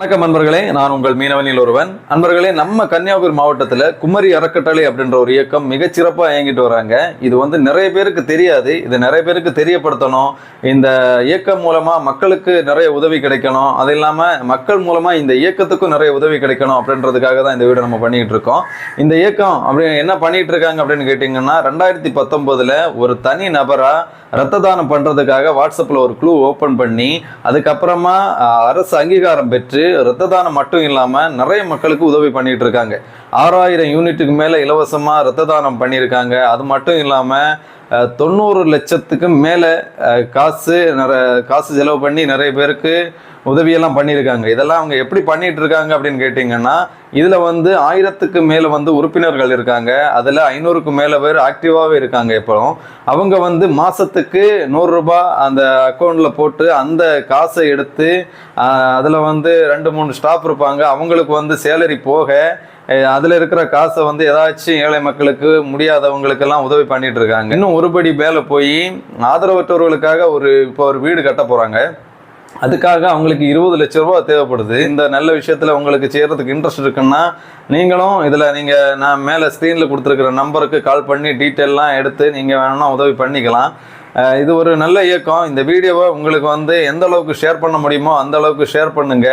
வணக்கம் நண்பர்களே நான் உங்கள் மீனவனில் ஒருவன். நண்பர்களே நம்ம கன்னியாகுமரி மாவட்டத்தில் குமரி அறக்கட்டளை அப்படின்ற ஒரு இயக்கம் மிகச்சிறப்பாக இயங்கிட்டு வராங்க. இது வந்து நிறைய பேருக்கு தெரியாது. இது நிறைய பேருக்கு தெரியப்படுத்தணும். இந்த இயக்கம் மூலமாக மக்களுக்கு நிறைய உதவி கிடைக்கணும். அது இல்லாமல் மக்கள் மூலமாக இந்த இயக்கத்துக்கும் நிறைய உதவி கிடைக்கணும் அப்படின்றதுக்காக தான் இந்த வீடியோ நம்ம பண்ணிக்கிட்டு இருக்கோம். இந்த இயக்கம் அப்படி என்ன பண்ணிகிட்டு இருக்காங்க அப்படின்னு கேட்டிங்கன்னா ரெண்டாயிரத்தி பத்தொம்போதில் ஒரு தனி நபராக ரத்த தானம் பண்ணுறதுக்காக வாட்ஸ்அப்பில் ஒரு குழு ஓப்பன் பண்ணி அதுக்கப்புறமா அரசு அங்கீகாரம் பெற்று ரத்த தானம் மட்டும் இல்லாமல் நிறைய மக்களுக்கு உதவி பண்ணிட்டு இருக்காங்க. ஆறாயிரம் யூனிட்டுக்கு மேலே இலவசமாக ரத்த தானம் பண்ணியிருக்காங்க அது மட்டும் இல்லாமல் தொண்ணூறு லட்சத்துக்கு மேலே காசு நிறைய காசு செலவு பண்ணி நிறைய பேருக்கு உதவியெல்லாம் பண்ணியிருக்காங்க இதெல்லாம் அவங்க எப்படி பண்ணிகிட்டு இருக்காங்க அப்படின்னு கேட்டிங்கன்னா இதில் வந்து ஆயிரத்துக்கு மேலே வந்து உறுப்பினர்கள் இருக்காங்க. அதில் ஐநூறுக்கு மேலே பேர் ஆக்டிவாகவே இருக்காங்க இப்போ. அவங்க வந்து மாதத்துக்கு நூறுரூபா அந்த அக்கௌண்ட்டில் போட்டு அந்த காசை எடுத்து அதில் வந்து ரெண்டு மூணு ஸ்டாஃப் இருப்பாங்க. அவங்களுக்கு வந்து சேலரி போக அதில் இருக்கிற காசை வந்து ஏதாச்சும் ஏழை மக்களுக்கு முடியாதவங்களுக்கெல்லாம் உதவி பண்ணிட்டு இருக்காங்க. இன்னும் ஒருபடி மேலே போய் ஆதரவற்றவர்களுக்காக ஒரு இப்போ ஒரு வீடு கட்ட போகிறாங்க அதுக்காக அவங்களுக்கு இருபது லட்ச ரூபா தேவைப்படுது. இந்த நல்ல விஷயத்துல உங்களுக்கு செய்யறதுக்கு இன்ட்ரெஸ்ட் இருக்குன்னா நீங்களும் இதுல நீங்க நான் மேல ஸ்க்ரீனில் கொடுத்துருக்கிற நம்பருக்கு கால் பண்ணி டீட்டெயிலாம் எடுத்து நீங்க வேணும்னா உதவி பண்ணிக்கலாம். இது ஒரு நல்ல இயக்கம். இந்த வீடியோவை உங்களுக்கு வந்து எந்த அளவுக்கு ஷேர் பண்ண முடியுமோ அந்த அளவுக்கு ஷேர் பண்ணுங்க.